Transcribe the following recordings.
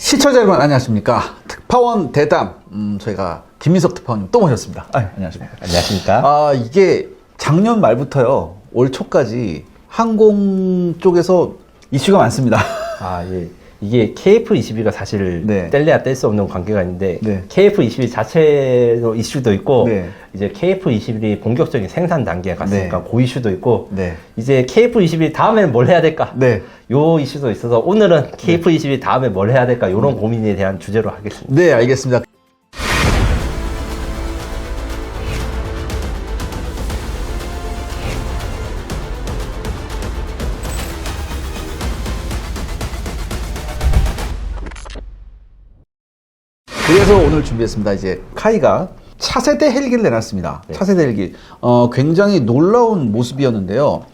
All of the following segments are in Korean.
시청자 여러분 안녕하십니까? 특파원 대담. 음, 저희가 김민석 특파원님 또 모셨습니다. 아, 안녕하십니까? 안녕하십니까? 아 이게 작년 말부터요. 올 초까지 항공 쪽에서 이슈가 많습니다. 아, 예. 이게 KF22가 사실 네. 뗄래야 뗄 수 없는 관계가 있는데 네. KF22 자체로 이슈도 있고 네. 이제 KF21이 본격적인 생산 단계에 갔으니까 네. 그 이슈도 있고 네. 이제 KF21 다음에는 뭘 해야 될까? 네. 요 이슈도 있어서 오늘은 KF22 다음에 뭘 해야 될까? 요런 고민에 대한 주제로 하겠습니다. 네 알겠습니다 그래서 오늘 준비했습니다. 이제 카이가 차세대 헬기를 내놨습니다. 네. 차세대 헬기. 어, 굉장히 놀라운 모습이었는데요.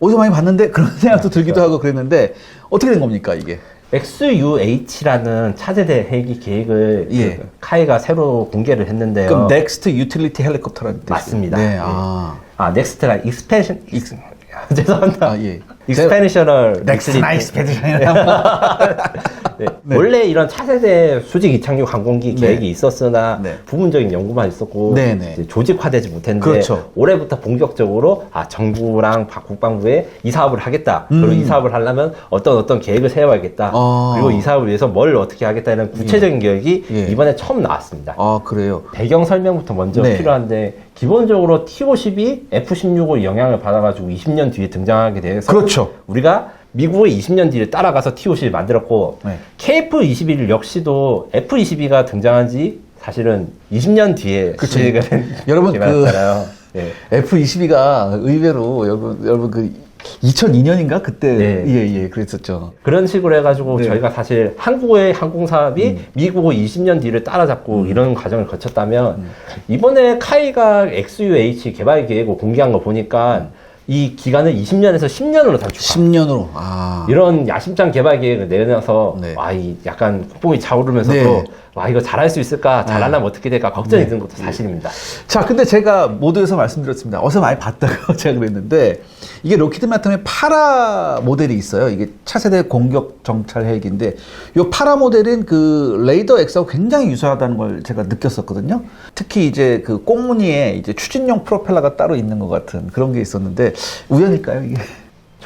어디서 많이 봤는데 그런 생각도 들기도 하고 그랬는데 어떻게 된 겁니까 이게? XUH라는 차세대 헬기 계획을 예. 그 카이가 새로 공개를 했는데요. 그럼 넥스트 유틸리티 헬리콥터라는 뜻이죠? 맞습니다. 네. 예. 아. 아, 넥스트가 익스펜션, 익스, 죄송합니다. 아, 예. 넥스트 나이스 패드션이라. 네. 네. 원래 이런 차세대 수직 이착륙 항공기 네. 계획이 있었으나 네. 부분적인 연구만 있었고 네, 네. 조직화되지 못했는데 그렇죠. 올해부터 본격적으로 아 정부랑 박- 국방부에 이 사업을 하겠다. 음. 그리고 이 사업을 하려면 어떤 어떤 계획을 세워야겠다. 아. 그리고 이 사업을 위해서 뭘 어떻게 하겠다 이런 구체적인 계획이 예. 이번에 처음 나왔습니다. 아, 그래요. 배경 설명부터 먼저 네. 필요한데 기본적으로 T-50이 F-16의 영향을 받아가지고 20년 뒤에 등장하게 돼서 그렇죠. 우리가 미국의 20년 뒤를 따라가서 T-50을 만들었고 네. KF-21 역시도 F-22가 등장한 지 사실은 20년 뒤에 그쵸. 시대가 된 여러분, 그-. 네. F22가 의외로 여러분, 여러분 그 2002년인가 그때 네. 예, 예, 그랬었죠. 그런 식으로 해가지고 네. 저희가 사실 한국의 항공 사업이 음. 미국의 20년 뒤를 따라잡고 이런 과정을 거쳤다면 이번에 카이가 XUH 개발 계획을 공개한 거 보니까 이 기간을 20년에서 10년으로 단축한 10년으로. 아. 이런 야심찬 개발 계획을 내놔서 네. 와, 이 약간 폭풍이 차오르면서도 네. 와, 이거 잘할 수 있을까? 잘하려면 어떻게 될까? 걱정이 네. 드는 것도 사실입니다. 자, 근데 제가 모두에서 말씀드렸습니다. 어서 많이 봤다고 제가 그랬는데 이게 로키드 마틴의 파라 모델이 있어요. 이게 차세대 공격 정찰 헬기인데 이 파라 모델은 그 레이더 X하고 굉장히 유사하다는 걸 제가 느꼈었거든요. 특히 이제 그 꽁무니에 이제 추진용 프로펠러가 따로 있는 것 같은 그런 게 있었는데 우연일까요, 이게?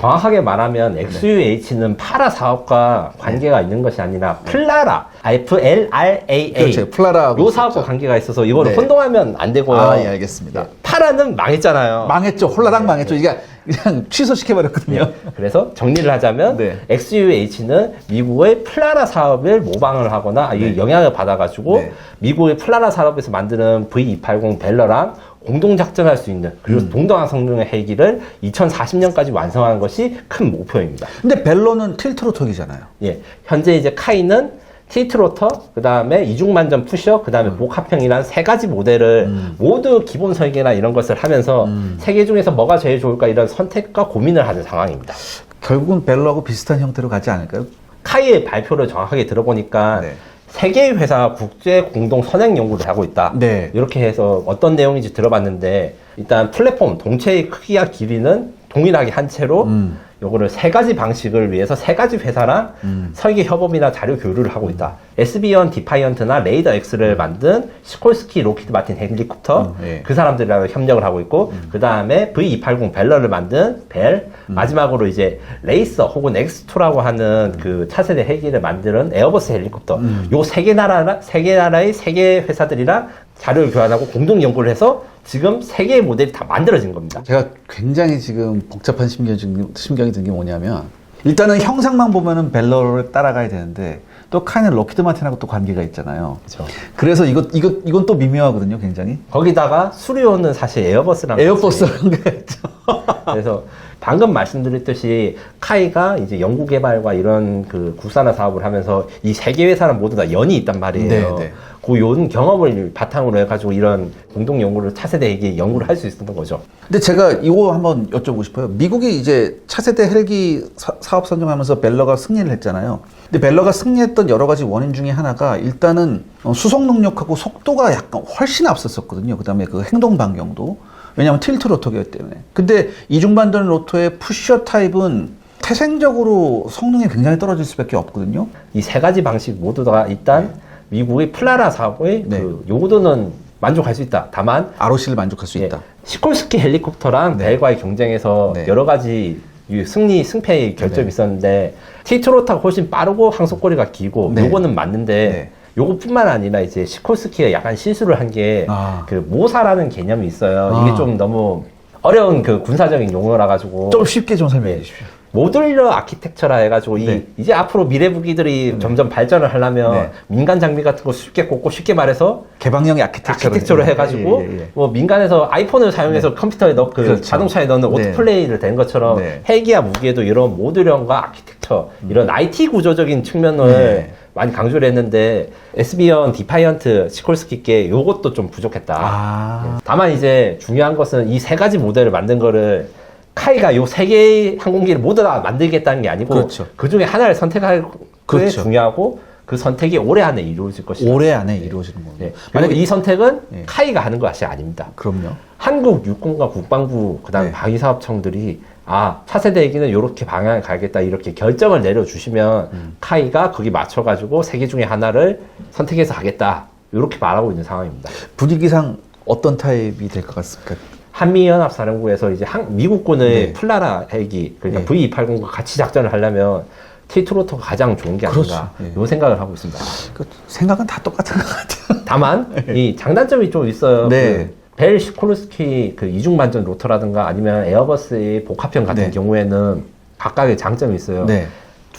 정확하게 말하면 네. XUH는 파라 사업과 관계가 있는 것이 아니라 플라라, F-L-R-A-A. 그렇죠. 플라라하고 요 사업과 관계가 있어서 이거를 네. 혼동하면 안 되고요. 아, 예, 알겠습니다. 파라는 망했잖아요. 망했죠. 홀라당 망했죠. 이게 그냥 취소시켜버렸거든요. 그래서 정리를 하자면 네. XUH는 미국의 플라라 사업을 모방을 하거나 이 영향을 받아가지고 네. 미국의 플라라 사업에서 만드는 V280 벨러랑 공동 작전할 수 있는 그리고 음. 동등한 성능의 헬기를 2040년까지 완성하는 것이 큰 목표입니다. 근데 벨로는 틸트로톡이잖아요. 예, 현재 이제 카이는 티트로터, 그 다음에 이중만전 푸셔, 그 다음에 복합형이란 세 가지 모델을 모두 기본 설계나 이런 것을 하면서 세개 중에서 뭐가 제일 좋을까 이런 선택과 고민을 하는 상황입니다. 결국은 벨로하고 비슷한 형태로 가지 않을까요? 카이의 발표를 정확하게 들어보니까 네. 세 개의 회사가 국제 공동 선행 연구를 하고 있다. 네. 이렇게 해서 어떤 내용인지 들어봤는데 일단 플랫폼 동체의 크기와 길이는 동일하게 한 채로 음. 요거를 세 가지 방식을 위해서 세 가지 회사랑 음. 설계 협업이나 자료 교류를 하고 있다. SB1 디파이언트나 레이더 X를 만든 시콜스키 로키드 마틴 헬리콥터 음, 예. 그 사람들이랑 협력을 하고 있고 그 다음에 V280 벨러를 만든 벨 음. 마지막으로 이제 레이서 혹은 X2라고 하는 그 차세대 헬기를 만드는 에어버스 헬리콥터 음. 요세 개 나라 세 개 나라의 세 개 회사들이랑 자료를 교환하고 공동 연구를 해서 지금 세 개의 모델이 다 만들어진 겁니다. 제가 굉장히 지금 복잡한 심경이, 든- 심경이 든 게 뭐냐면 일단은 형상만 보면은 벨러를 따라가야 되는데 또 카이는 로키드 마틴하고 또 관계가 있잖아요. 그렇죠. 그래서 이거 이거 이건 또 미묘하거든요, 굉장히. 거기다가 수리오는 사실 에어버스랑 에어버스 같이. 그래서 방금 말씀드렸듯이 카이가 이제 연구 개발과 이런 그 국산화 사업을 하면서 이 세 개 회사는 모두 다 연이 있단 말이에요. 네, 네. 그연 경험을 바탕으로 해가지고 이런 공동 연구를 차세대에게 연구를 할 수 있었던 거죠. 근데 제가 이거 한번 여쭤보고 싶어요. 미국이 이제 차세대 헬기 사, 사업 선정하면서 벨러가 승리를 했잖아요. 근데 벨러가 승리했던 여러 가지 원인 중에 하나가 일단은 어, 수송 능력하고 속도가 약간 훨씬 앞섰었거든요. 그다음에 그 행동 반경도 왜냐하면 틸트 로터기 때문에. 근데 이중반전 로터의 푸셔 타입은 태생적으로 성능이 굉장히 떨어질 수밖에 없거든요. 이 세 가지 방식 모두 다 일단 미국의 플라라 사업의 네. 그 요구도는 만족할 수 있다. 다만 ROC를 만족할 수 예, 있다. 시콜스키 헬리콥터랑 네. 벨과의 경쟁에서 네. 여러 가지 이 승리 승패의 결점이 있었는데 티트로타가 훨씬 빠르고 항속거리가 길고 네. 요거는 맞는데 네. 요것뿐만 아니라 이제 시콜스키가 약간 실수를 한 게 그 아. 모사라는 개념이 있어요. 아. 이게 좀 너무 어려운 그 군사적인 용어라 가지고 좀 쉽게 좀 설명해 주십시오. 모듈러 아키텍처라 해가지고 이 네. 이제 앞으로 미래 무기들이 점점 발전을 하려면 네. 민간 장비 같은 거 쉽게 꽂고 쉽게 말해서 개방형의 아키텍처로, 아키텍처로 해가지고 예, 예, 예. 뭐 민간에서 아이폰을 사용해서 컴퓨터에 넣, 그 그렇죠. 자동차에 넣는 네. 오토플레이를 된 것처럼 네. 헬기와 무기에도 이런 모듈형과 아키텍 처 이런 IT 구조적인 측면을 네. 많이 강조를 했는데 SB형 디파이언트 시콜스키께 요것도 좀 부족했다. 아. 다만 이제 중요한 것은 이 세 가지 모델을 만든 거를 카이가 요 세 개의 항공기를 모두 다 만들겠다는 게 아니고 그렇죠. 그 중에 하나를 선택할 게 그렇죠. 중요하고 그 선택이 올해 안에 이루어질 것이다. 올해 안에 이루어지는 거예요. 네. 만약 이 선택은 네. 카이가 하는 것이 아닙니다. 그럼요. 한국 육군과 국방부 그다음 네. 방위사업청들이 아 차세대 얘기는 이렇게 방향을 가겠다 이렇게 결정을 내려주시면 음. 카이가 거기 맞춰가지고 세 개 중에 하나를 선택해서 하겠다 이렇게 말하고 있는 상황입니다. 분위기상 어떤 타입이 될 것 같습니까? 한미연합사령부에서 이제 한- 미국군의 네. 플라라 헬기 그러니까 네. V280과 같이 작전을 하려면 티트로터가 가장 좋은 게 아닌가 그렇죠. 네. 이 생각을 하고 있습니다. 그 생각은 다 똑같은 것 같아요. 다만 이 장단점이 좀 있어요. 네. 그 벨 시콜스키 그 이중 반전 로터라든가 아니면 에어버스의 복합형 같은 네. 경우에는 각각의 장점이 있어요. 네.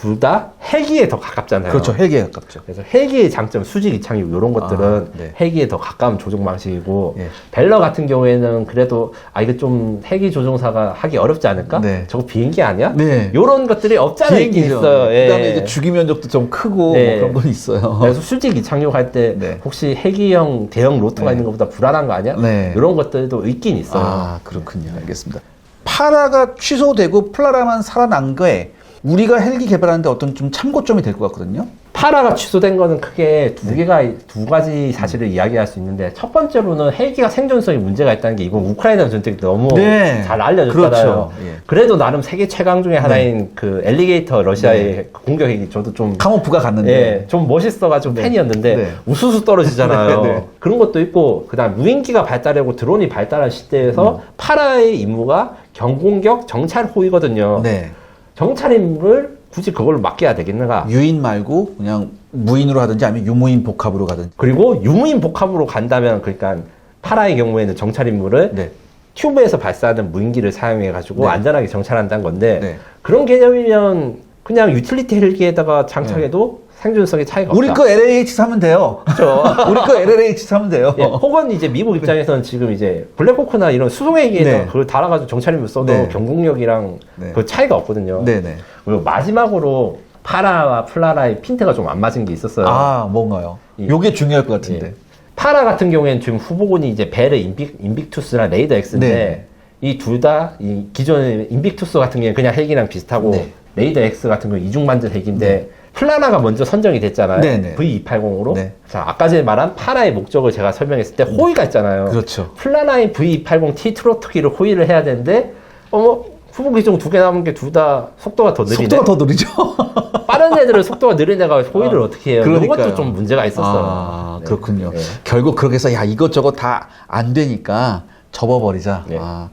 둘다 헬기에 더 가깝잖아요. 그렇죠. 헬기에 가깝죠. 그래서 헬기의 장점, 수직 이착륙 이런 것들은 아, 네. 헬기에 더 가까운 조종 방식이고 예. 벨러 같은 경우에는 그래도 아 이거 좀 헬기 조종사가 하기 어렵지 않을까? 네. 저거 비행기 아니야? 네. 이런 것들이 없잖아 있긴 비행기죠. 있어요. 예. 그다음에 이제 주기 면적도 좀 크고 네. 뭐 그런 건 있어요. 그래서 수직 이착륙할 때 네. 혹시 헬기형 대형 로터가 네. 있는 것보다 불안한 거 아니야? 네. 이런 것들도 있긴 있어요. 아 그렇군요. 알겠습니다. 파라가 취소되고 플라라만 살아난 거에 우리가 헬기 개발하는데 어떤 좀 참고점이 될 것 같거든요. 파라가 취소된 거는 크게 네. 두 개가 두 가지 사실을 이야기할 수 있는데 첫 번째로는 헬기가 생존성에 문제가 있다는 게 이건 우크라이나 전쟁 때 너무 네. 잘 알려졌잖아요. 그렇죠. 예. 그래도 나름 세계 최강 중에 하나인 그 엘리게이터 러시아의 그 공격 헬기 저도 좀 카모프가 갔는데 예, 좀 멋있어가지고 네. 팬이었는데 네. 우수수 떨어지잖아요. 네, 네. 그런 것도 있고 그다음 무인기가 발달하고 드론이 발달한 시대에서 음. 파라의 임무가 경공격 정찰 호위거든요. 네. 정찰 임무를 굳이 그걸로 맡겨야 되겠는가? 유인 말고 그냥 무인으로 하든지 아니면 유무인 복합으로 가든지. 그리고 유무인 복합으로 간다면 그러니까 파라의 경우에는 정찰 임무를 네. 튜브에서 발사하는 무인기를 사용해 가지고 네. 안전하게 정찰한다는 건데 네. 그런 개념이면 그냥 유틸리티 헬기에다가 장착해도 생존성에 차이가 우리 없다. 거 LAH 사면 돼요. 그렇죠. 우리 거 LAH 사면 돼요. 예, 혹은 이제 미국 입장에서는 지금 이제 블랙호크나 이런 수송헬기에다 네. 그걸 달아가지고 정찰임을 써도 네. 경공력이랑 네. 그 차이가 없거든요. 네네. 그리고 마지막으로 파라와 플라라의 핀트가 좀 안 맞은 게 있었어요. 아 뭔가요? 이- 요게 중요할 것 같은데. 예. 파라 같은 경우에는 지금 후보군이 이제 베르 인빅, 인빅투스랑 레이더 X인데 네. 이둘 다 이 기존의 인빅투스 같은 경우는 그냥 헬기랑 비슷하고 네. 레이더 X 같은 경우는 이중반전 헬기인데 플라라가 먼저 선정이 됐잖아요. 네, 네. V280으로. 네. 자, 아까 전에 말한 파라의 목적을 제가 설명했을 때 호위가 있잖아요. 그렇죠. 플라라의 V280 T 트로트기를 호위를 해야 되는데 어머 후보 기종 두 개 남은 게 둘 다 속도가 더 느리네. 속도가 더 느리죠. 빠른 애들은 속도가 느린 애가 호위를 아, 어떻게 해요? 그러니까요. 이것도 좀 문제가 있었어요. 아, 네. 그렇군요. 네. 결국 그렇게 해서 야 이것저것 다 안 되니까 접어버리자. 네. 아.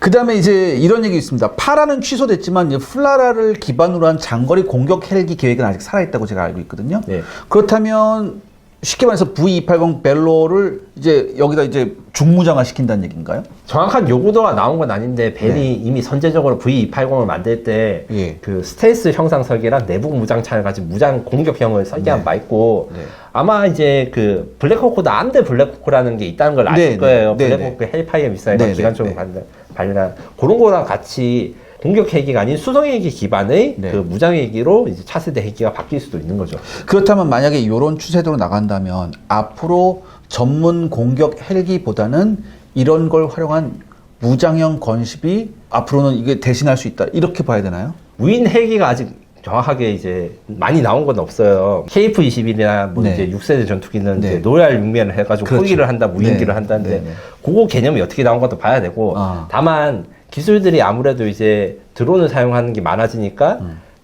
그 다음에 이제 이런 얘기 있습니다. 파라는 취소됐지만 이제 플라라를 기반으로 한 장거리 공격 헬기 계획은 아직 살아있다고 제가 알고 있거든요. 네. 그렇다면 쉽게 말해서 V280 벨로를 이제 여기다 이제 중무장화 시킨다는 얘기인가요? 정확한 요구도가 나온 건 아닌데 벤이 네. 이미 선제적으로 V280을 만들 때 예. 그 스텔스 형상 설계랑 내부 무장 차를 가진 무장 공격형을 설계한 네. 바 있고 네. 아마 이제 그 블랙호크도 안돼 블랙호크라는 게 있다는 걸 아실 네, 네. 거예요. 네, 블랙호크 헬파이어 미사일과 네, 네, 기관총을 네. 발견한 그런 거랑 같이 공격 헬기가 아닌 수송 헬기 기반의 네. 그 무장 헬기로 이제 차세대 헬기가 바뀔 수도 있는 거죠. 그렇다면 만약에 이런 추세대로 나간다면 앞으로 전문 공격 헬기보다는 이런 걸 활용한 무장형 건십이 앞으로는 이게 대신할 수 있다 이렇게 봐야 되나요? 무인 헬기가 아직 정확하게 이제 많이 나온 건 없어요. KF-21이나 뭐 네. 이제 6세대 전투기는 네. 이제 노열 육면을 해가지고 그렇죠. 호위를 한다, 무인기를 네. 한다는데 네, 네. 그거 개념이 어떻게 나온 것도 봐야 되고 아. 다만 기술들이 아무래도 이제 드론을 사용하는 게 많아지니까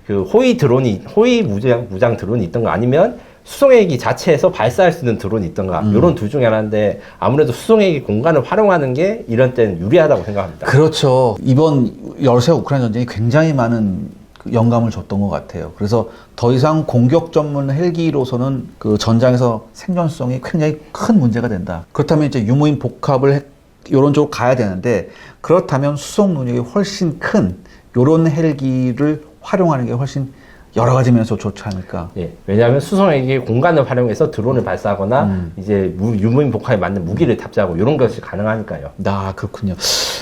그 호위 드론이 호위 무장 무장 드론이 있던가 아니면 수송헬기 자체에서 발사할 수 있는 드론이 있던가 이런 둘 중에 하나인데 아무래도 수송헬기 공간을 활용하는 게 이런 때는 유리하다고 생각합니다. 그렇죠. 이번 러시아 우크라이나 전쟁이 굉장히 많은 그 영감을 줬던 것 같아요. 그래서 더 이상 공격 전문 헬기로서는 그 전장에서 생존성이 굉장히 큰 문제가 된다. 그렇다면 이제 유무인 복합을 해- 이런 쪽으로 가야 되는데 그렇다면 수송 능력이 훨씬 큰 이런 헬기를 활용하는 게 훨씬 여러 가지 면에서 좋지 않을까. 예, 왜냐하면 수송헬기 공간을 활용해서 드론을 발사하거나 음. 이제 무- 유무인 복합에 맞는 무기를 탑재하고 이런 것이 가능하니까요. 아, 그렇군요.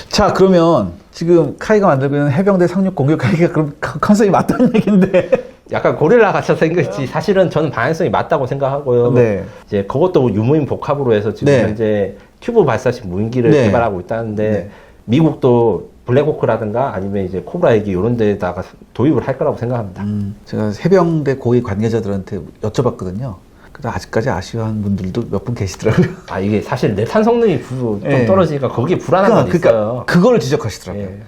자, 그러면 지금 카이가 만들고 있는 해병대 상륙 공격 헬기가 그럼 컨- 컨셉이 맞다는 얘기인데. 약간 고릴라 같이 생겼지 사실은 저는 방향성이 맞다고 생각하고요. 네. 이제 그것도 유무인 복합으로 해서 지금 네. 현재 튜브 발사식 무인기를 네. 개발하고 있다는데 네. 미국도 블랙호크라든가 아니면 이제 코브라 헬기 이런 데다가 도입을 할 거라고 생각합니다. 음, 제가 해병대 고위 관계자들한테 여쭤봤거든요. 근데 아직까지 아쉬워하는 분들도 몇 분 계시더라고요. 아 이게 사실 내탄 성능이 부- 좀 예. 떨어지니까 거기에 불안한 건 그러니까 있어요. 그걸 지적하시더라고요. 예.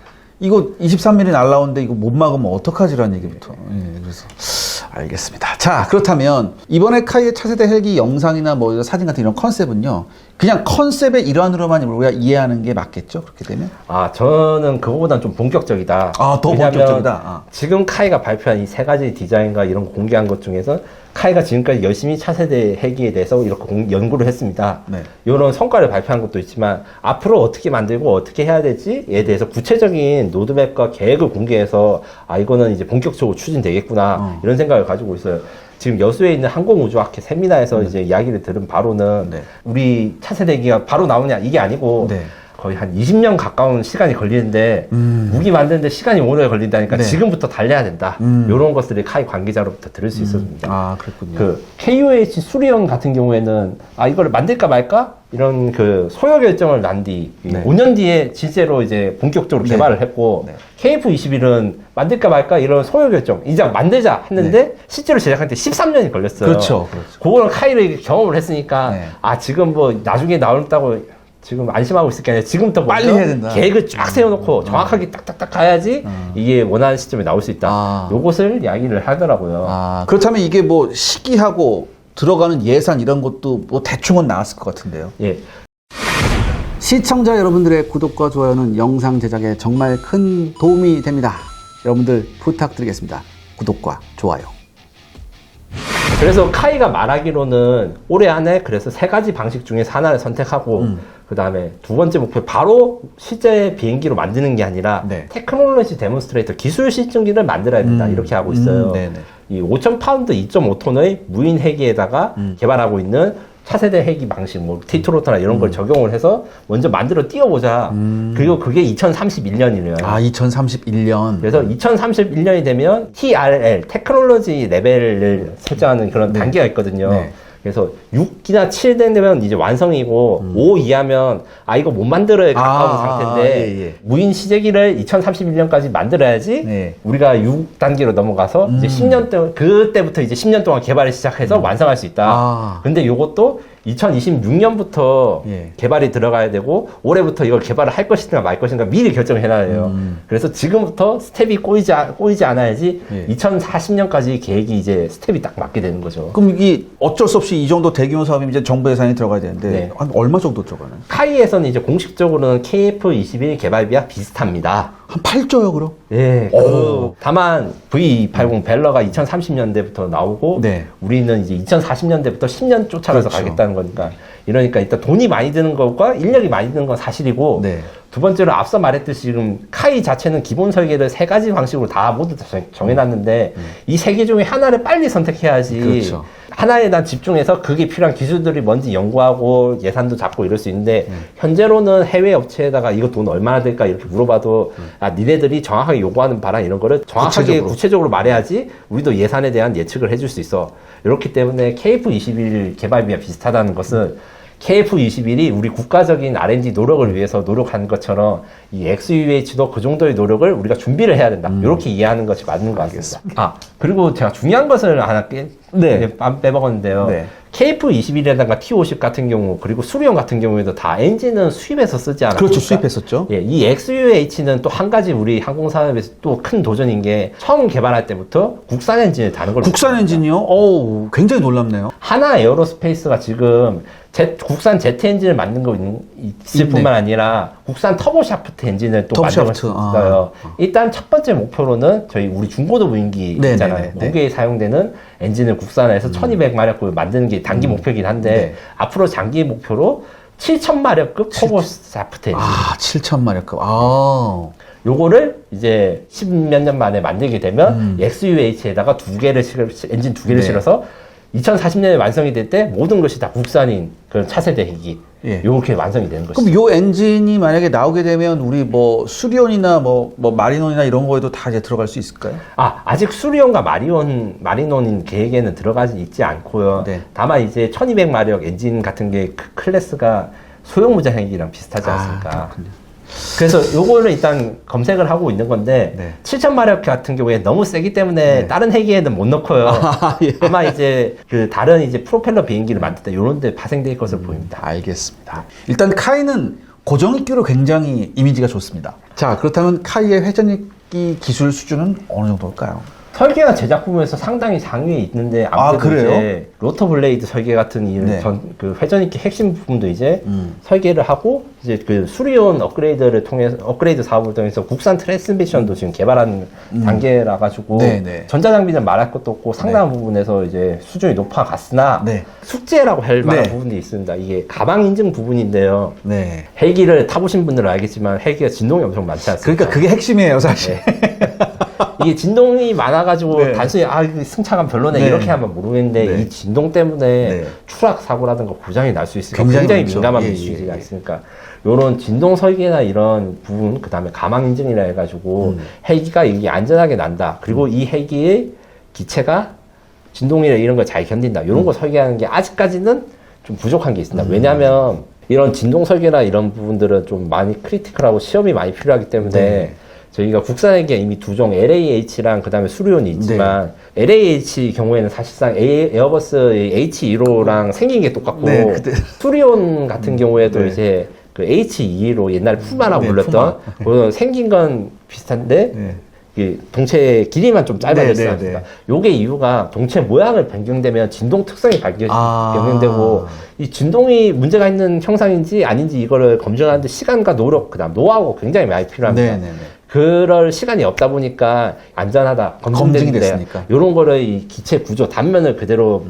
이거 23mm 날라오는데 이거 못 막으면 어떡하지라는 얘기부터. 예, 그래서 알겠습니다. 자, 그렇다면 이번에 카이의 차세대 헬기 영상이나 뭐 사진 같은 이런 컨셉은요. 그냥 컨셉의 일환으로만 우리가 이해하는 게 맞겠죠? 그렇게 되면? 아 저는 그거보다는 좀 본격적이다. 아, 더 본격적이다. 아. 지금 카이가 발표한 이 세 가지 디자인과 이런 거 공개한 것 중에서 카이가 지금까지 열심히 차세대 헬기에 대해서 이렇게 공- 연구를 했습니다. 네. 이런 성과를 발표한 것도 있지만 앞으로 어떻게 만들고 어떻게 해야 될지에 대해서 구체적인 로드맵과 계획을 공개해서 아 이거는 이제 본격적으로 추진되겠구나 어. 이런 생각을 가지고 있어요. 지금 여수에 있는 항공우주학회 세미나에서 이제 이야기를 들은 바로는 네. 우리 차세대기가 바로 나오냐 이게 아니고 네. 거의 한 20년 가까운 시간이 걸리는데 음. 무기 만드는데 시간이 오래 걸린다니까 네. 지금부터 달려야 된다. 음. 이런 것들을 카이 관계자로부터 들을 수 있었습니다. 아, 그랬군요. 그 KUH 수리형 같은 경우에는 아 이걸 만들까 말까 이런 그 소요 결정을 난 뒤 네. 5년 뒤에 실제로 이제 본격적으로 네. 개발을 했고 네. KF21은 만들까 말까 이런 소요 결정 이제 만들자 했는데 실제로 제작할 때 13년이 걸렸어요. 네. 그렇죠, 그렇죠. 그거를 카이를 경험을 했으니까 네. 아 지금 뭐 나중에 나온다고 지금 안심하고 있을 게 아니라 지금부터 빨리 해야 된다. 계획을 쫙 세워놓고 정확하게 딱딱딱 가야지 음. 이게 원하는 시점에 나올 수 있다. 아. 요것을 이야기를 하더라고요. 아, 그렇다면 이게 뭐 시기하고 들어가는 예산 이런 것도 뭐 대충은 나왔을 것 같은데요. 예. 시청자 여러분들의 구독과 좋아요는 영상 제작에 정말 큰 도움이 됩니다. 여러분들 부탁드리겠습니다. 구독과 좋아요. 그래서 카이가 말하기로는 올해 안에 그래서 세 가지 방식 중에서 하나를 선택하고 음. 그 다음에 두 번째 목표 바로 실제 비행기로 만드는 게 아니라 네. 테크놀로지 데몬스트레이터 기술 실증기를 만들어야 된다 음. 이렇게 하고 있어요. 음, 이5,000 파운드 2.5톤의 무인 헬기에다가 음. 개발하고 있는 차세대 헬기 방식, 뭐 티트로터나 이런 걸 적용을 해서 먼저 만들어 띄워보자. 음. 그리고 그게 2031년이래요. 아, 2031년. 그래서 2031년이 되면 TRL 테크놀로지 레벨을 설정하는 그런 네. 단계가 있거든요. 네. 그래서 6이나 7 되면 이제 완성이고 5 이하면 아 이거 못 만들어야 가까운 아, 상태인데 아, 예, 예. 무인 시제기를 2031년까지 만들어야지 네. 우리가 6 단계로 넘어가서 이제 음. 10년 동안 그때부터 이제 10년 동안 개발을 시작해서 완성할 수 있다. 아. 근데 요것도 2026년부터 예. 개발이 들어가야 되고 올해부터 이걸 개발을 할 것인가 말 것인가 미리 결정을 해놔야 돼요. 음. 그래서 지금부터 스텝이 꼬이지, 아- 꼬이지 않아야지 예. 2040년까지 계획이 이제 스텝이 딱 맞게 되는 거죠. 그럼 이게 어쩔 수 없이 이 정도 대규모 사업이면 이제 정부 예산이 들어가야 되는데 네. 한 얼마 정도 들어가나요? 카이에서는 이제 공식적으로는 KF21 개발비와 비슷합니다. 한 8조요, 그럼? 예, 오. 그 다만 V280 벨러가 2030년대부터 나오고 네. 우리는 이제 2040년대부터 10년 쫓아가서 그렇죠. 가겠다는 거니까 이러니까 일단 돈이 많이 드는 것과 인력이 많이 드는 건 사실이고 네. 두 번째로 앞서 말했듯이 지금 카이 자체는 기본 설계를 세 가지 방식으로 다 모두 다 정- 정해놨는데 이세 개 중에 하나를 빨리 선택해야지 음. 그렇죠. 하나에 난 집중해서 그게 필요한 기술들이 뭔지 연구하고 예산도 잡고 이럴 수 있는데 음. 현재로는 해외 업체에다가 이거 돈 얼마나 들까 이렇게 물어봐도 음. 아 니네들이 정확하게 요구하는 바랑 이런 거를 정확하게 구체적으로. 구체적으로, 말해야지 우리도 예산에 대한 예측을 해줄 수 있어 이렇기 때문에 KF21 개발비와 비슷하다는 것은 KF21이 우리 국가적인 R&D 노력을 위해서 노력하는 것처럼 이 XUH도 그 정도의 노력을 우리가 준비를 해야 된다. 이렇게 이해하는 것이 맞는 것 같습니다. 아, 그리고 제가 중요한 것을 하나 깨, 네. 네. 빼먹었는데요. 네. KF21이라든가 T50 같은 경우 그리고 수리용 같은 경우에도 다 엔진은 수입해서 쓰지 않았습니까? 그렇죠. 수입했었죠. 예, 이 XUH는 또 한 가지 우리 항공산업에서 또 큰 도전인 게 처음 개발할 때부터 국산 엔진을 다는 걸 국산. 엔진이요? 어우, 굉장히 놀랍네요. 하나 에어로스페이스가 지금 제- 국산 제트 엔진을 만든 거 있- 있을 있네. 뿐만 아니라 국산 터보 샤프트 엔진을 또 터보 만들고 샤프트, 있어요. 일단 첫 번째 목표로는 저희 우리 중고도 무인기 네, 있잖아요. 네, 네, 네. 무게에 사용되는 엔진을 국산화해서 1200마력급을 만드는 게 단기 목표이긴 한데 네. 앞으로 장기 목표로 7000마력급 터보 샤프트 엔진 아, 7천마력급. 아. 요거를 이제 십몇 년 만에 만들게 되면 음. XUH에다가 두 개를 실어, 엔진 두 개를 네. 실어서 2040년에 완성이 될 때 모든 것이 다 국산인 그런 차세대 기기 예. 요렇게 완성이 되는 것이죠. 그럼 요 엔진이 만약에 나오게 되면 우리 뭐 수리온이나 뭐, 뭐 마리논이나 이런 거에도 다 이제 들어갈 수 있을까요? 아, 아직 수리온과 마리온, 마리논인 계획에는 들어가지 있지 않고요. 네. 다만 이제 1200마력 엔진 같은 게 그 클래스가 소형 무장행기랑 비슷하지 아, 않습니까? 그렇군요. 그래서 요거를 일단 검색을 하고 있는 건데 네. 7000마력 같은 경우에 너무 세기 때문에 네. 다른 헬기에는 못 넣고요. 아, 예. 아마 이제 그 다른 이제 프로펠러 비행기를 만들 때 요런 데 파생될 것으로 보입니다. 알겠습니다. 일단 카이는 고정익기로 굉장히 이미지가 좋습니다. 자, 그렇다면 카이의 회전익기 기술 수준은 어느 정도일까요? 설계나 제작 부분에서 상당히 상위에 있는데 아무래도 아, 그래요? 이제 로터 블레이드 설계 같은 이 네. 전, 그 회전익기 핵심 부분도 이제 음. 설계를 하고 이제 그 수리온 업그레이드를 통해서 업그레이드 사업을 통해서 국산 트랜스미션도 지금 개발하는 단계라 가지고 음. 네, 네. 전자장비는 말할 것도 없고 상당한 부분에서 이제 수준이 높아갔으나 네. 숙제라고 할 만한 네. 부분이 있습니다. 이게 가방 인증 부분인데요. 네. 헬기를 타보신 분들은 알겠지만 헬기가 진동이 엄청 많지 않습니까? 그러니까 그게 핵심이에요, 사실. 이게 진동이 많아가지고 네. 단순히 아 승차감 별로네 네. 이렇게 하면 모르겠는데 네. 이 진동 때문에 네. 추락 사고라든가 고장이 날 수 있으니까 굉장히 굉장히. 민감한 예, 이슈가 예, 예. 있으니까 이런 진동 설계나 이런 부분 그다음에 가망 인증이라 해가지고 음. 헬기가 이게 안전하게 난다 그리고 이 헬기의 기체가 진동이나 이런 걸 잘 견딘다 이런 음. 거 설계하는 게 아직까지는 좀 부족한 게 있습니다 왜냐하면 이런 진동 설계나 이런 부분들은 좀 많이 크리티컬하고 시험이 많이 필요하기 때문에 네. 저희가 국산에게 이미 두 종 LAH랑 그다음에 수리온이 있지만 네. LAH 경우에는 사실상 A, 에어버스의 H2로랑 생긴 게 똑같고 네, 그때- 수리온 같은 경우에도 네. 이제 그 H2로 옛날에 푸마라고 네, 불렀던 그런 생긴 건 비슷한데 네. 이 동체 길이만 좀 네, 짧아졌어요. 네, 않습니까? 요게 이유가 동체 모양을 변경되면 진동 특성이 변경, 아. 변경되고 이 진동이 문제가 있는 형상인지 아닌지 이거를 검증하는데 시간과 노력 그다음 노하우가 굉장히 많이 필요합니다. 네, 네, 네. 그럴 시간이 없다 보니까 안전하다 검증이 됐으니까. 이런 거를 이 기체 구조 단면을 그대로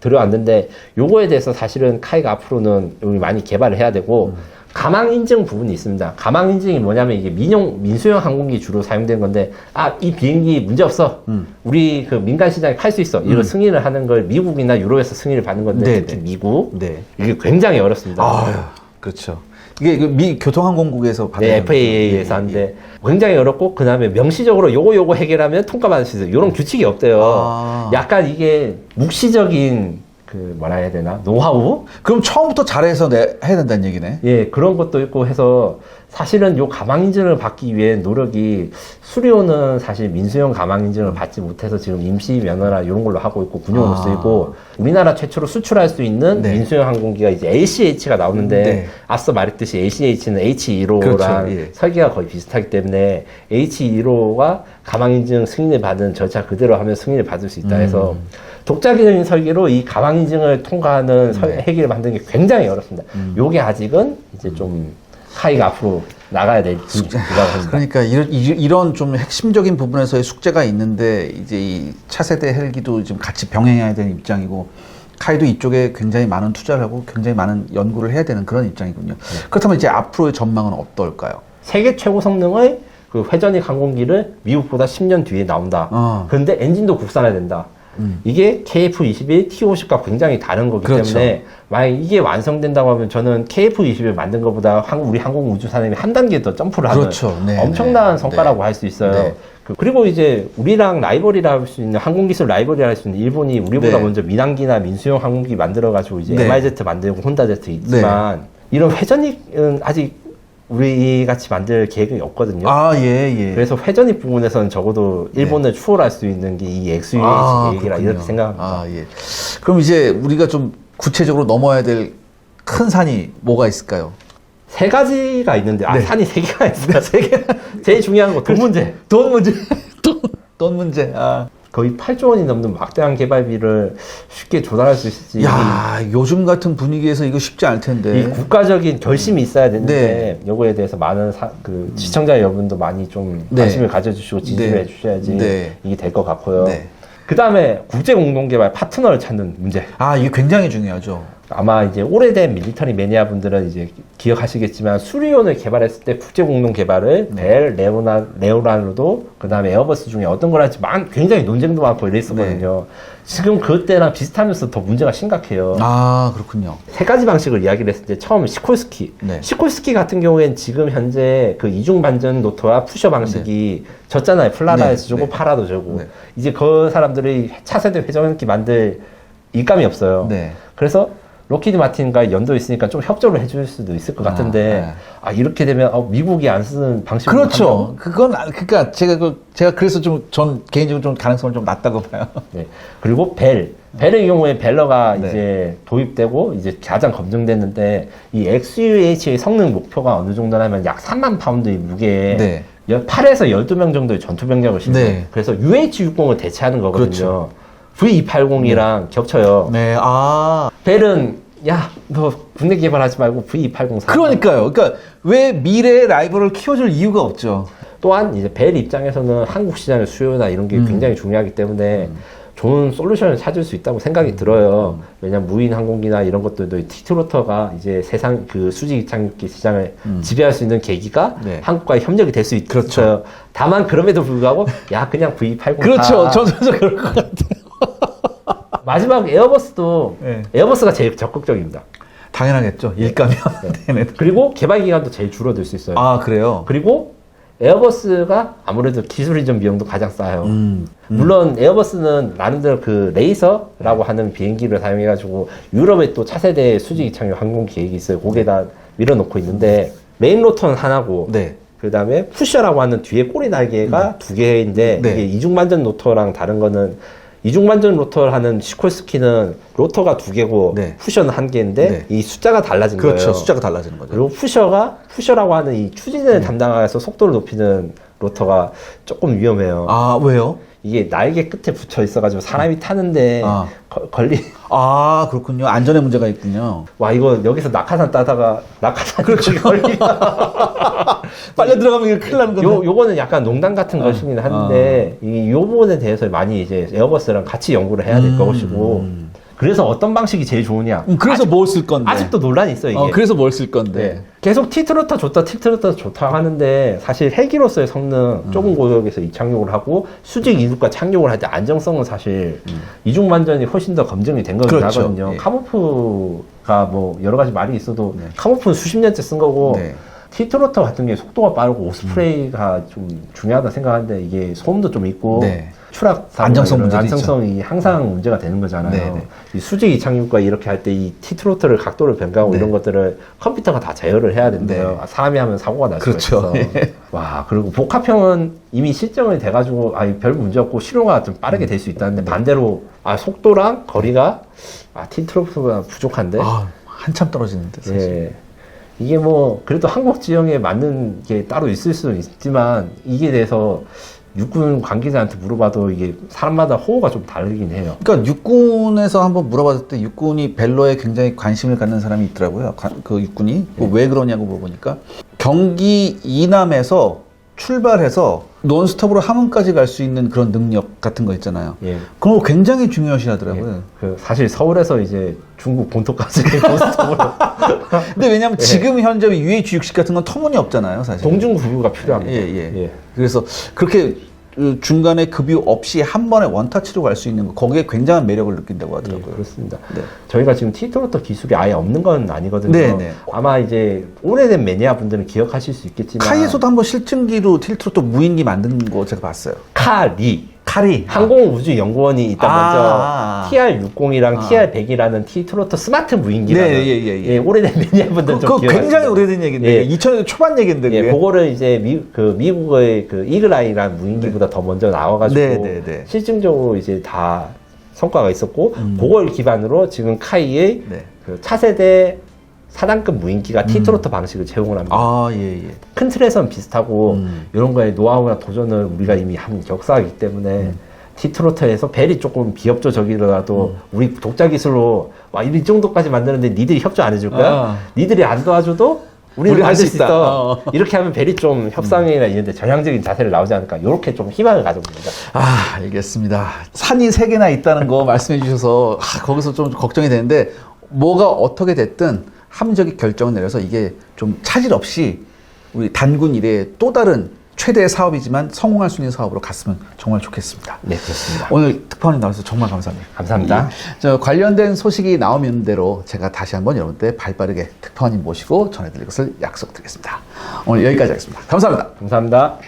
들어왔는데 요거에 대해서 사실은 카이가 앞으로는 우리 많이 개발을 해야 되고 가망 인증 부분이 있습니다. 가망 인증이 뭐냐면 이게 민용 민수용 항공기 주로 사용되는 건데 아 이 비행기 문제 없어. 음. 우리 그 민간 시장에 팔 수 있어. 이런 승인을 하는 걸 미국이나 유로에서 승인을 받는 건데 네, 특히 네. 미국 네. 이게 굉장히 어렵습니다. 아유, 그렇죠. 이게 그미 교통항공국에서 받는 네. FAA에서 예, 예. 하는데 굉장히 어렵고 그다음에 명시적으로 요거 요거 해결하면 통과 받을 수 있어요. 이런 규칙이 없대요. 아. 약간 이게 묵시적인 그 뭐라 해야 되나 노하우 그럼 처음부터 잘해서 내, 해야 된다는 얘기네. 예 그런 것도 있고 해서 사실은 요 가망 인증을 받기 위해 노력이 수리오는 사실 민수용 가망 인증을 받지 못해서 지금 임시 면허라 이런 걸로 하고 있고 군용으로 아. 쓰이고 우리나라 최초로 수출할 수 있는 네. 민수용 항공기가 이제 LCH가 나오는데 네. 앞서 말했듯이 LCH는 H2로랑 그렇죠, 예. 설계가 거의 비슷하기 때문에 H2로가 가망 인증 승인을 받은 절차 그대로 하면 승인을 받을 수 있다 해서 음. 독자적인 설계로 이 가망 인증을 통과하는 설- 네. 헬기를 만드는 게 굉장히 어렵습니다. 음. 요게 아직은 이제 좀 카이가 앞으로 나가야 될 부분이라고 합니다. 그러니까 이런, 이- 이런 좀 핵심적인 부분에서의 숙제가 있는데 이제 이 차세대 헬기도 지금 같이 병행해야 되는 입장이고 카이도 이쪽에 굉장히 많은 투자를 하고 굉장히 많은 연구를 해야 되는 그런 입장이군요. 네. 그렇다면 이제 앞으로의 전망은 어떨까요? 세계 최고 성능의 그 회전익 항공기를 미국보다 10년 뒤에 나온다. 어. 그런데 엔진도 국산화 된다. 음. 이게 KF21, T50과 굉장히 다른 거기 그렇죠. 때문에 만약 이게 완성된다고 하면 저는 KF21 만든 것보다 한- 우리 항공 우주 산업이 한 단계 더 점프를 하는 그렇죠. 네, 엄청난 네. 성과라고 네. 할수 있어요. 네. 그- 그리고 이제 우리랑 라이벌이라 할 수 있는 항공기술 라이벌이라 할 수 있는 일본이 우리보다 네. 먼저 민항기나 민수용 항공기 만들어가지고 이제 네. MIZ 만들고 혼다제트 있지만 이런 회전익은 아직 우리 같이 만들 계획이 없거든요. 아, 예, 예. 그래서 회전익 부분에서는 적어도 일본을 추월할 수 있는 게 이 XUH 계획이라 그렇군요. 이렇게 생각합니다. 아, 예. 그럼 이제 우리가 좀 구체적으로 넘어야 될 큰 산이 뭐가 있을까요? 세 가지가 있는데 아 네. 산이 세 개가 있어요. 세 개. 제일 중요한 거 돈 문제. 돈 문제. 돈, 돈 문제. 아. 거의 8조 원이 넘는 막대한 개발비를 쉽게 조달할 수 있을지 야, 요즘 같은 분위기에서 이거 쉽지 않을 이 텐데. 국가적인 결심이 있어야 되는데 네. 요거에 대해서 많은 사- 그 시청자 여러분도 많이 좀 네. 관심을 가져주시고 지지를 네. 해주셔야지 네. 이게 될 것 같고요. 네. 그 다음에 국제 공동 개발 파트너를 찾는 문제. 아, 이게 굉장히 중요하죠. 아마 이제 오래된 밀리터리 매니아 분들은 이제 기억하시겠지만 수리온을 개발했을 때 국제 공동 개발을 네. 벨, 레오나, 레오나르도, 그 다음에 에어버스 중에 어떤 걸 할지 많, 굉장히 논쟁도 많고 이랬었거든요. 지금 그때랑 비슷하면서 더 문제가 심각해요. 아, 그렇군요. 세 가지 방식을 이야기를 했을 때 처음 시콜스키. 네. 시콜스키 같은 경우엔 지금 현재 그 이중 반전 노트와 푸셔 방식이 졌잖아요. 플라다에서 네, 주고 네. 파라도 주고. 네. 이제 그 사람들이 차세대 회전기 만들 일감이 없어요. 네. 그래서 로키드 마틴과 연도 있으니까 좀 협조를 해줄 수도 있을 것 아, 같은데 네. 아, 이렇게 되면 어, 미국이 안 쓰는 방식으로 그렇죠. 그건, 아- 그러니까 제가 그, 제가 그래서 좀, 전 개인적으로 좀 가능성을 좀 낮다고 봐요. 네. 그리고 벨. 벨의 경우에 벨러가 네. 이제 도입되고 이제 가장 검증됐는데 이 XUH의 성능 목표가 어느 정도냐면 약 3만 파운드의 무게에 네. 8에서 12명 정도의 전투 병력을 실는 네. 그래서 UH-60을 대체하는 거거든요. 그렇죠. V280이랑 겹쳐요. 네, 아. 벨은 야, 너 국내 개발하지 말고 V280 사. 그러니까요. 그러니까 왜 미래의 라이벌을 키워줄 이유가 없죠. 또한 이제 벨 입장에서는 한국 시장의 수요나 이런 게 음. 굉장히 중요하기 때문에 좋은 솔루션을 찾을 수 있다고 생각이 음. 들어요. 왜냐면 무인 항공기나 이런 것들도 이 티트로터가 이제 세상 그 수직 이착륙기 시장을 지배할 수 있는 계기가 음. 네. 한국과의 협력이 될 수 있어요. 그렇죠. 다만 그럼에도 불구하고 야 그냥 V80 그렇죠. 타. 저도 저 그럴 것 같아요. 마지막 에어버스도 네. 에어버스가 제일 적극적입니다. 당연하겠죠. 일가면. 네네. 그리고 개발 기간도 제일 줄어들 수 있어요. 아, 그래요? 그리고 에어버스가 아무래도 기술 이전 비용도 가장 싸요. 음. 물론 에어버스는 나름대로 그 레이서라고 하는 비행기를 사용해가지고 유럽에 또 차세대 수직 이착륙 항공 계획이 있어요. 거기에다 밀어놓고 있는데 메인 로터는 하나고 네. 그 다음에 푸셔라고 하는 뒤에 꼬리 날개가 두 개인데 네. 이게 이중 반전 로터랑 다른 거는 이중반전 로터를 하는 시콜스키는 로터가 두 개고 네. 푸셔는 한 개인데 네. 이 숫자가 달라진 그렇죠. 거예요. 숫자가 달라지는 거죠. 그리고 푸셔가 푸셔라고 하는 이 추진을 담당해서 속도를 높이는 로터가 조금 위험해요. 아, 왜요? 이게 날개 끝에 붙여 있어가지고 사람이 타는데 아. 거- 걸리 아, 그렇군요. 안전에 문제가 있군요. 와 이거 여기서 낙하산 따다가 낙하산 그렇죠 걸리가 빨려 들어가면 이거 큰일 나는 건데. 요 요거는 약간 농담 같은 것이긴 한데 이요 부분에 대해서 많이 이제 에어버스랑 같이 연구를 해야 될 음. 것이고 그래서 어떤 방식이 제일 좋으냐 음, 그래서 뭘 쓸 건데? 아직도 논란이 있어 이게 어, 그래서 뭘 쓸 건데? 네. 계속 티트로터 좋다, 티트로터 좋다 하는데 사실 헬기로서의 성능 음. 좁은 고역에서 이착륙을 하고 수직 이륙과 착륙을 할 때 안정성은 사실 이중 반전이 훨씬 더 검증이 된 거긴 음. 그렇죠. 하거든요. 예. 카모프가 뭐 여러 가지 말이 있어도 카모프는 수십 년째 쓴 거고 네. 티트로터 같은 게 속도가 빠르고 오스프레이가 좀 중요하다 생각하는데 이게 소음도 좀 있고 네. 추락 안정성 문제도 안정성이 항상 문제가 되는 거잖아요. 네, 네. 이 수직 이착륙과 이렇게 할 때 이 티트로터를 각도를 변경하고 네. 이런 것들을 컴퓨터가 다 제어를 해야 된대요. 아, 사람이 하면 사고가 날 그렇죠. 있어. 와 그리고 복합형은 이미 실정이 돼가지고 아별 문제 없고 실효가 좀 빠르게 될수 있다는데 네. 반대로 아 속도랑 거리가 아 티트로터보다 부족한데. 아, 한참 떨어지는데. 사실. 예. 이게 뭐 그래도 한국 지형에 맞는 게 따로 있을 수는 있지만 이게 대해서 육군 관계자한테 물어봐도 이게 사람마다 호호가 좀 다르긴 해요. 그러니까 육군에서 한번 물어봤을 때 육군이 벨로에 굉장히 관심을 갖는 사람이 있더라고요. 관- 그 육군이 뭐왜 그러냐고 물어보니까 경기 이남에서 출발해서 논스톱으로 함흥까지 갈 수 있는 그런 능력 같은 거 있잖아요. 예. 그런 거 굉장히 중요시하더라고요. 그 사실 서울에서 이제 중국 본토까지 고스톱으로 근데 왜냐하면 지금 현재 UH60 같은 건 터무니 없잖아요, 사실. 동중 구부가 필요합니다. 예, 예. 그래서 그렇게 그 중간에 급유 없이 한 번에 원타치로 갈 수 있는 거 거기에 굉장한 매력을 느낀다고 예, 하더라고요. 그렇습니다. 네. 저희가 지금 티트로터 기술이 아예 없는 건 아니거든요. 네, 네. 아마 이제 오래된 매니아 분들은 기억하실 수 있겠지만 카이에서도 한번 실증기로 틸트로또 무인기 만든 거 제가 봤어요. 카리 카리. 항공우주연구원이 일단 아, 먼저 아, 아. TR60이랑 아. TR100이라는 티트로터 스마트 무인기라는 네, 예, 예, 예. 오래된 매니아분들 그, 좀 그거 기억하실 굉장히. 오래된 얘기인데 예. 2000년대 초반 얘기인데 예, 그게. 그거를 이제 미, 그 미국의 그 이글아이라는 무인기보다 더 먼저 나와가지고 네, 네, 네. 실증적으로 이제 다 성과가 있었고 그걸 기반으로 지금 카이의 네. 그 차세대 4단급 무인기가 티트로터 방식을 제공을 합니다. 아, 예, 예. 큰 틀에서는 비슷하고 음. 이런 거에 노하우나 도전을 우리가 이미 한 역사이기 때문에 음. 티트로터에서 벨이 조금 비협조적이라도 음. 우리 독자 기술로 와, 이 정도까지 만드는데 니들이 협조 안 해줄 거야? 아. 니들이 안 도와줘도 우리는 우리 만들 할수 수 있다. 있어. 어. 이렇게 하면 벨이 좀 협상이나 이런 데 전향적인 자세를 나오지 않을까. 이렇게 좀 희망을 가져봅니다. 아, 알겠습니다. 산이 세 개나 있다는 거 말씀해 주셔서 아, 거기서 좀 걱정이 되는데 뭐가 어떻게 됐든 합리적인 결정을 내려서 이게 좀 차질 없이 우리 단군 일의 또 다른 최대의 사업이지만 성공할 수 있는 사업으로 갔으면 정말 좋겠습니다. 네, 그렇습니다. 오늘 특파원님 나와주셔서 정말 감사합니다. 감사합니다. 예. 저 관련된 소식이 나오면 대로 제가 다시 한번 여러분들 발빠르게 특파원님 모시고 전해드릴 것을 약속드리겠습니다. 오늘 여기까지 하겠습니다. 감사합니다. 감사합니다.